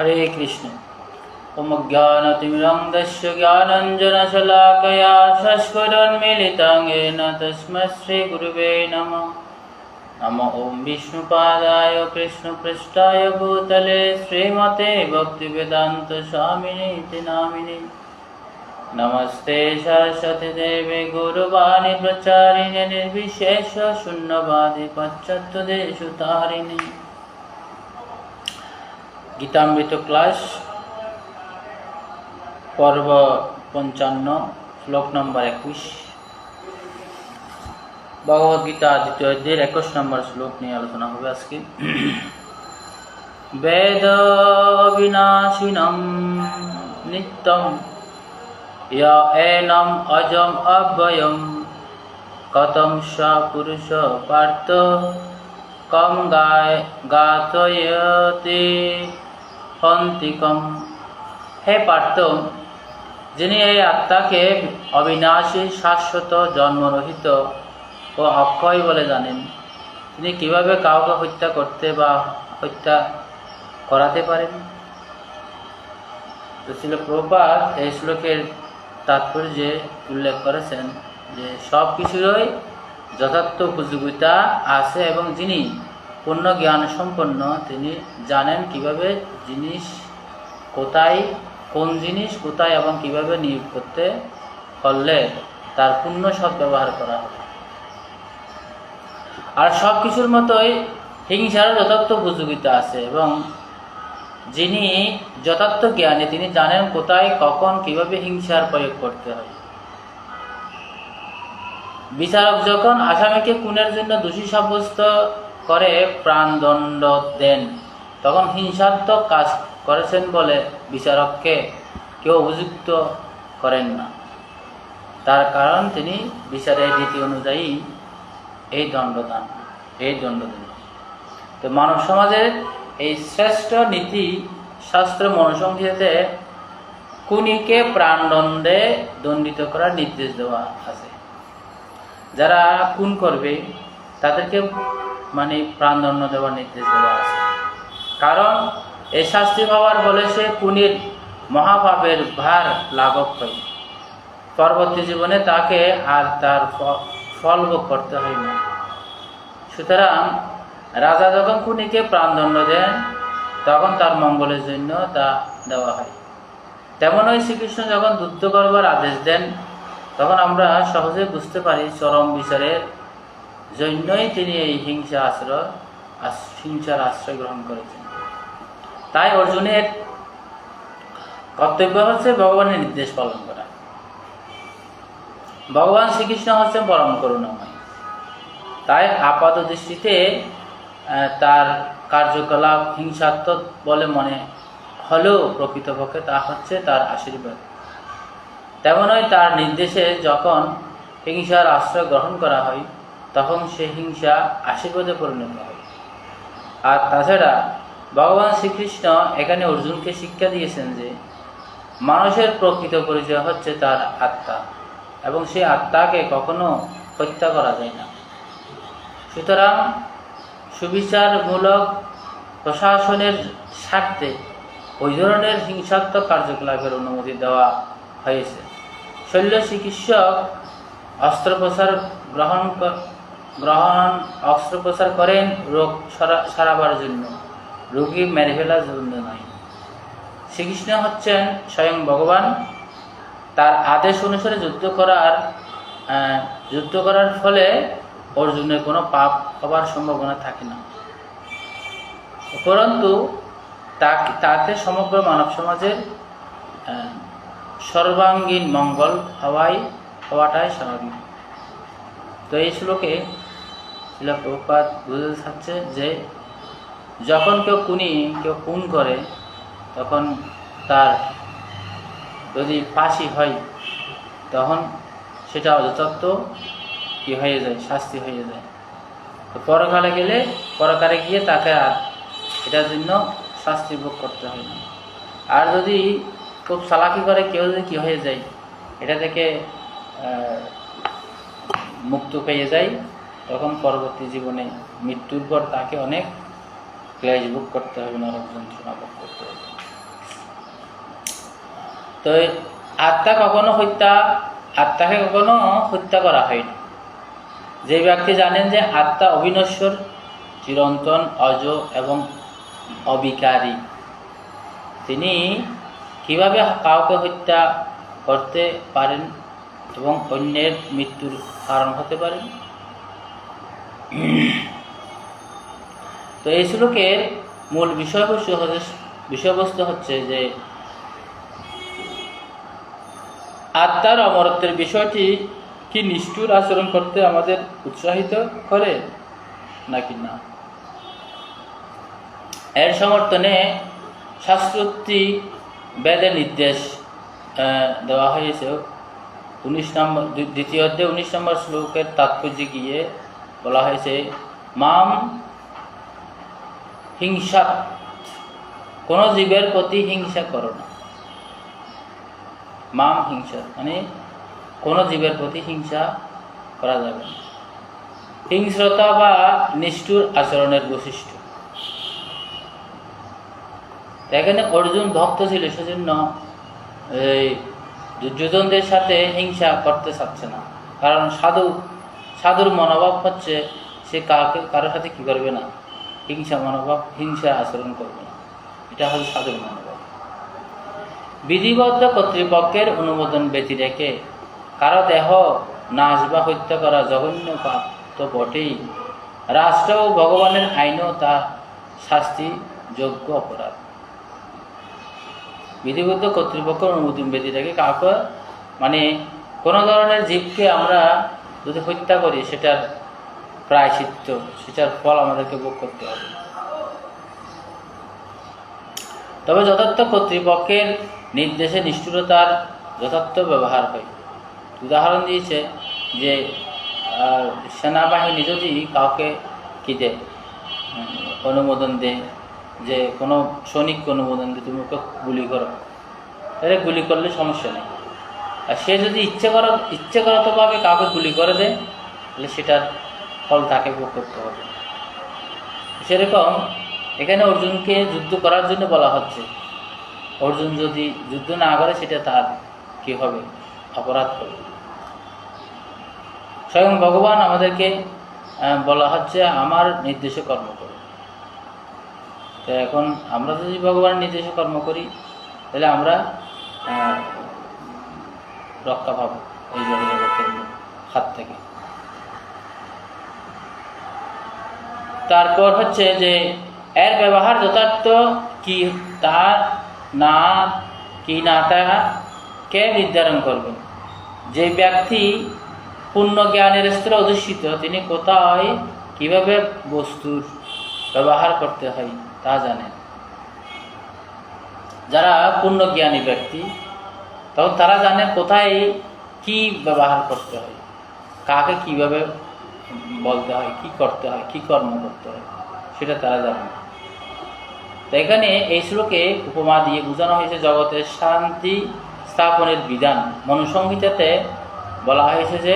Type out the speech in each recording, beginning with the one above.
हरे कृष्ण ॐ ज्ञानतिमिरङ्गस्य ज्ञानञ्जनशलाकया शस्फुरन्मिलितं येन तस्मै श्रीगुरुवे नमः नम ॐ विष्णुपादाय कृष्णपृष्ठाय भूतले श्रीमते भक्तिवेदान्तस्वामिनीति नामिनि नमस्ते सरस्वतीदेवे गुरुवाणी प्रचारिणे निर्विशेष शून्यवादि पश्चात्तदेशु तारिणे গীতামৃত ক্লাস, পর্ব পঞ্চান্ন, শ্লোক নম্বর একুশ। ভগবদ্গীতা দ্বিতীয় অধ্যায়ের একুশ নম্বর শ্লোক নিয়ে আলোচনা হবে আজকে। বেদ বিনাশিনম নিত্যম এনম অজম অব্যয়ম, কতম স পুরুষ পার্থ, কম গায় গাতয়তে। হন্তিকম হে পার্থ, যিনি এই আত্মাকে অবিনাশী শাশ্বত জন্মরহিত ও অক্ষয় বলে জানেন, তিনি কীভাবে কাউকে হত্যা করতে বা হত্যা করাতে পারেন? তো ছিল প্রপাত এই শ্লোকের তাৎপর্যে উল্লেখ করেছেন যে সব কিছুরই যথার্থ উপযোগিতা আছে এবং যিনি পূর্ণ জ্ঞান সম্পন্ন তিনি জানেন কীভাবে জিনিস কোথায়, কোন জিনিস কোথায় এবং কীভাবে নিয়োগ করতে করলে তার পূর্ণ সৎ ব্যবহার করা হবে। আর সব কিছুর মতোই হিংসারও যথার্থ উপযোগিতা আছে এবং যিনি যথার্থ জ্ঞানী, তিনি জানেন কোথায়, কখন, কীভাবে হিংসার প্রয়োগ করতে হয়। বিচারক যখন আসামিকে খুনের জন্য দোষী সাব্যস্ত করে প্রাণদণ্ড দেন। তখন হিংসাত্মক কাজ করেছেন বলে বিচারককে কেউ অভিযুক্ত করেন না। তার কারণ তিনি বিচারের রীতি অনুযায়ী এই দণ্ডদান এই দণ্ড দেন। তো মানব সমাজের এই শ্রেষ্ঠ নীতি শাস্ত্র মনুসংহিতাতে খুনিকে প্রাণদণ্ডে দণ্ডিত করার নির্দেশ দেওয়া আছে। যারা খুন করবে, তাদেরকে মানে প্রাণদণ্ড দেওয়ার নির্দেশ দেওয়া আছে। কারণ এই শাস্তি পাওয়ার বলে সে কুনির মহাপাপের ভার লাঘব হয় পরবর্তী জীবনে তাকে আর তার ফল করতে হয় না। সুতরাং রাজা যখন খুনিকে প্রাণদণ্ড দেন, তখন তার মঙ্গলের জন্য তা দেওয়া হয়। তেমনই শ্রীকৃষ্ণ যখন যুদ্ধ করবার আদেশ দেন, তখন আমরা সহজে বুঝতে পারি চরম বিচারের জন্যই তিনি এই হিংসা আশ্রয় হিংসার আশ্রয় গ্রহণ করেছেন। তাই অর্জুনের কর্তব্য হচ্ছে ভগবানের নির্দেশ পালন করা। ভগবান শ্রীকৃষ্ণ হচ্ছেন পরম করুণাময়। তাই আপাত দৃষ্টিতে তার কার্যকলাপ হিংসাত্মক বলে মনে হলেও প্রকৃতপক্ষে তা হচ্ছে তার আশীর্বাদ। তেমনই তার নির্দেশে যখন হিংসার আশ্রয় গ্রহণ করা হয় তখন সে হিংসা আশীর্বাদে পরিণত হয়। আর তাছাড়া ভগবান শ্রীকৃষ্ণ এখানে অর্জুনকে শিক্ষা দিয়েছেন যে মানুষের প্রকৃত পরিচয় হচ্ছে তার আত্মা এবং সেই আত্মাকে কখনো হত্যা করা যায় না। সুতরাং সুবিচারমূলক প্রশাসনের স্বার্থে ওই ধরনের হিংসাত্মক কার্যকলাপের অনুমতি দেওয়া হয়েছে। শল্য চিকিৎসক অস্ত্রোপচার গ্রহণ গ্রহণ, অস্ত্রোপচার করেন রোগ সরা- সারাবার জন্য। রোগী মেরে ফেলার জন্য নয়। শ্রীকৃষ্ণ হচ্ছেন স্বয়ং ভগবান। তার আদেশ অনুসারে যুদ্ধ করার যুদ্ধ করার ফলে অর্জুনের কোনো পাপ হবার সম্ভাবনা থাকে না। উপরন্তু তাতে সমগ্র মানব সমাজের সর্বাঙ্গীন মঙ্গল হওয়াই, হওয়াটাই স্বাভাবিক। তো এই শ্লোকে শিলা বুঝতে চাচ্ছে যে যখন কেউ কুনি, কেউ খুন করে, তখন তার যদি ফাঁসি হয়, তখন সেটা অযথার্থ কি হয়ে যায়, শাস্তি হয়ে যায়। তো পরকালে গেলে, পরকালে গিয়ে তাকে আর এটার জন্য শাস্তি ভোগ করতে হয় না। আর যদি খুব চালাকি করে, কেউ যদি কী হয়ে যায়, এটা থেকে মুক্ত পেয়ে যায় তখন পরবর্তী জীবনে মৃত্যুর পর তাকে অনেক ক্লেশ ভোগ করতে হবে, নরক যন্ত্রণা ভোগ করতে হবে। তো আত্মা কখনো হত্যা, আত্মাকে কখনো হত্যা করা হয়নি। যে ব্যক্তি জানেন যে আত্মা অবিনশ্বর, চিরন্তন, অজ এবং অবিকারী। তিনি কীভাবে কাউকে হত্যা করতে পারেন এবং অন্যের মৃত্যুর কারণ হতে পারেন? তো এই শ্লোকের মূল বিষয়বস্তু বিষয়বস্তু হচ্ছে যে আত্মার অমরত্বের বিষয়টি কি নিষ্ঠুর আচরণ করতে আমাদের উৎসাহিত করে নাকি না? এর সমর্থনে শাস্ত্রোক্তি বেদে নির্দেশ দেওয়া হয়েছে। উনিশ নম্বর দ্বি- দ্বিতীয় অধ্যায় উনিশ নম্বর শ্লোকের তাৎপর্যে গিয়ে বলা হয়েছে, মাম হিংসা, কোনো জীবের প্রতি হিংসা করো না। মাম হিংসা মানে কোনো জীবের প্রতি হিংসা করা যাবে না। হিংস্রতা বা নিষ্ঠুর আচরণের বৈশিষ্ট্য। এখানে অর্জুন ভক্ত ছিল, সেজন্য এই দুর্যোধনদের সাথে হিংসা করতে চাচ্ছে না। কারণ সাধু সাধুর মনোভাব হচ্ছে সে কাউকে, কারোর সাথে কি করবে না? হিংসা মনোভাব, হিংসা আচরণ করবে না। এটা হল সাধুর মনোভাব। বিধিবদ্ধ কর্তৃপক্ষের অনুমোদন ব্যতি রেখে কারও দেহ নাশ বা হত্যা করা জঘন্য পাপ তো বটেই। রাষ্ট্র ও ভগবানের আইনও তা শাস্তি যোগ্য অপরাধ। বিধিবদ্ধ কর্তৃপক্ষ অনুমোদন ব্যতি রেখে কাউকে মানে কোনো ধরনের জীবকে আমরা যদি হত্যা করি, সেটার প্রায়শ্চিত্ত, সেটার ফল আমাদেরকে ভোগ করতে হবে। তবে যথার্থ কর্তৃপক্ষের নির্দেশে নিষ্ঠুরতার যথার্থ ব্যবহার হয়। উদাহরণ দিয়েছে যে সেনাবাহিনী যদি কাউকে কী দেয় অনুমোদন দেয়, যে কোনো সৈনিককে অনুমোদন দেয় তুমি ওকে গুলি করো, তাহলে গুলি করলে সমস্যা নেই। আর সে যদি ইচ্ছে করা ইচ্ছেকরতভাবে কাউকে গুলি করে দেয়, তাহলে সেটার ফল তাকে ভোগ করতে হবে। সেরকম এখানে অর্জুনকে যুদ্ধ করার জন্য বলা হচ্ছে। অর্জুন যদি যুদ্ধ না করে, সেটা তার কি হবে? অপরাধ হবে। স্বয়ং ভগবান আমাদেরকে বলা হচ্ছে, আমার নির্দেশে কর্ম করো। তো এখন আমরা যদি ভগবানের নির্দেশে কর্ম করি, তাহলে আমরা রক্ষা পাবো এই জগতের হাত থেকে। তারপর হচ্ছে যে, এর ব্যবহার যথার্থ কি? তা না, কি না, তা কে নির্ধারণ করবেন? যে ব্যক্তি পূর্ণ জ্ঞানের স্তরে অধিষ্ঠিত, তিনি কোথায়, কীভাবে বস্তুর ব্যবহার করতে হয় তা জানেন। যারা পূর্ণ জ্ঞানী ব্যক্তি তখন তারা জানে কোথায় কি ব্যবহার করতে হয়, কাকে কীভাবে বলতে হয়, কি করতে হয়, কি কর্ম করতে হয়, সেটা তারা জানে। তো এখানে এই শ্লোকে উপমা দিয়ে বোঝানো হয়েছে জগতের শান্তি স্থাপনের বিধান মনুসংহিতাতে বলা হয়েছে যে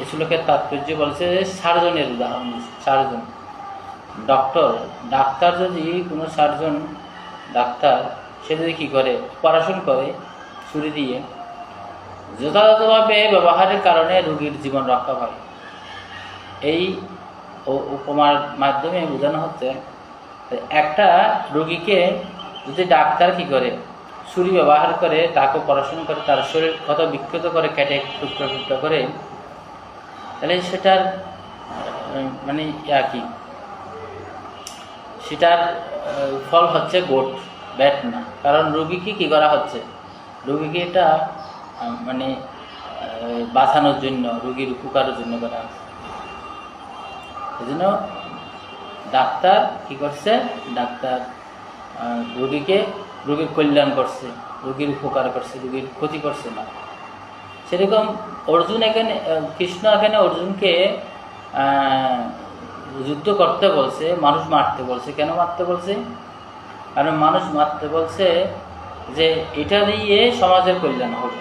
এই শ্লোকের তাৎপর্য বলছে যে সার্জনের উদাহরণ, সার্জন ডক্টর, ডাক্তার যদি কোনো সার্জন, ডাক্তার সে যদি কী করে? অপারেশন করে, ছুরি দিয়ে। যথাযথভাবে ব্যবহারের কারণে রোগীর জীবন রক্ষা হয়। এই উপমার মাধ্যমে বোঝানো হচ্ছে একটা রোগীকে যদি ডাক্তার কি করে? ছুরি ব্যবহার করে, তাকে অপারেশন করে, তার শরীর ক্ষত বিক্ষত করে, কেটে টুকরো টুকরো করে, তাহলে সেটার মানে ইয়া কি? সেটার ফল হচ্ছে গোট। ব্যাট না। কারণ রোগীকে কি করা হচ্ছে? রোগীকে এটা মানে বাঁচানোর জন্য, রোগীর উপকারের জন্য করা হচ্ছে। এই জন্য ডাক্তার কি করছে? ডাক্তার রোগীকে, রোগীর কল্যাণ করছে, রোগীর উপকার করছে, রোগীর ক্ষতি করছে না। সেরকম অর্জুন এখানে কৃষ্ণ এখানে অর্জুনকে যুদ্ধ করতে বলছে, মানুষ মারতে বলছে। কেন মারতে বলছে? কারণ মানুষ মারতে বলছে যে এটা দিয়ে সমাজের কল্যাণ হবে।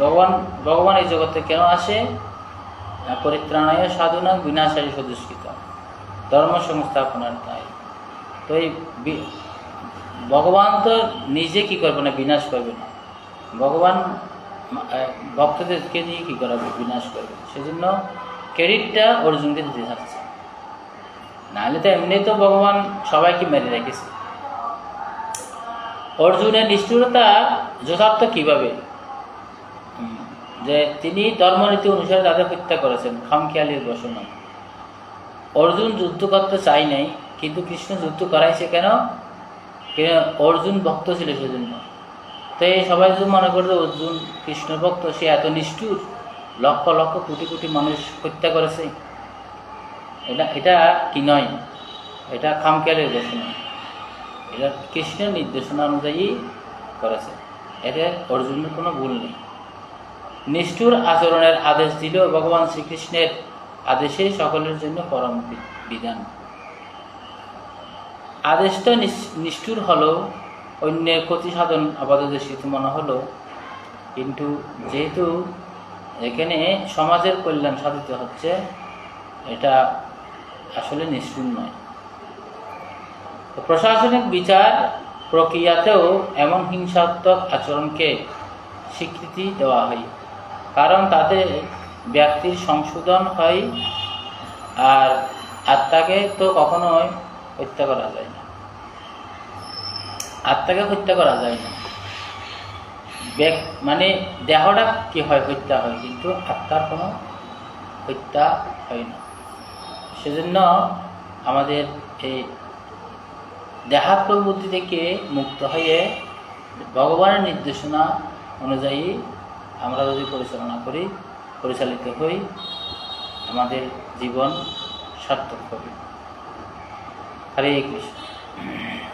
ভগবান ভগবান এই জগতে কেন আসে? পরিত্রাণায় সাধনা বিনাশারী সদুষ্কৃত। ধর্ম সংস্থাপনার তাই তো এই ভগবান তো নিজে কি করবে না বিনাশ করবে না? ভগবান ভক্তদেরকে নিয়ে কি করাবে বিনাশ করবে সেজন্য ক্রেডিটটা অর্জুনকে দিতে থাকছে। নাহলে তো এমনি তো ভগবান সবাইকে মেরে রেখেছে। অর্জুনের নিষ্ঠুরতা যথার্থ কীভাবে? যে তিনি ধর্মনীতি অনুসারে তাদের হত্যা করেছেন, খামখেয়ালির বসনা অর্জুন যুদ্ধ করতে চাই নাই, কিন্তু কৃষ্ণ যুদ্ধ করাইছে কেন? কেন অর্জুন ভক্ত ছিল সেজন্য। তো এই সবাই যদি মনে করতো অর্জুন কৃষ্ণ ভক্ত সে এত নিষ্ঠুর, লক্ষ লক্ষ কোটি কোটি মানুষ হত্যা করেছে এটা এটা কি নয়? এটা খামখেয়ালের ঘোষণা। এটা কৃষ্ণের নির্দেশনা অনুযায়ী করেছে। এতে অর্জুনের কোনো ভুল নেই। নিষ্ঠুর আচরণের আদেশ দিলেও ভগবান শ্রীকৃষ্ণের আদেশে সকলের জন্য পরম বিধান। আদেশটা নিষ্ঠুর হলেও অন্যের ক্ষতি সাধন আপাতদর্শিত মনে হলো। কিন্তু যেহেতু এখানে সমাজের কল্যাণ সাধিত হচ্ছে, এটা আসলে নিষ্ঠুর নয়। প্রশাসনিক বিচার প্রক্রিয়াতেও এমন হিংসাত্মক আচরণকে স্বীকৃতি দেওয়া হয়, কারণ তাতে ব্যক্তির সংশোধন হয় আর আত্মাকে তো কখনোই হত্যা করা যায় না। আত্মাকে হত্যা করা যায় না। মানে দেহটা কি হয়, হত্যা হয়, কিন্তু আত্মার কোনো হত্যা হয় না। সেজন্য আমাদের এই দেহা প্রবৃত্তি থেকে মুক্ত হয়ে ভগবানের নির্দেশনা অনুযায়ী আমরা যদি পরিচালনা করি, পরিচালিত হই, আমাদের জীবন সার্থক হবে। হরে কৃষ্ণ।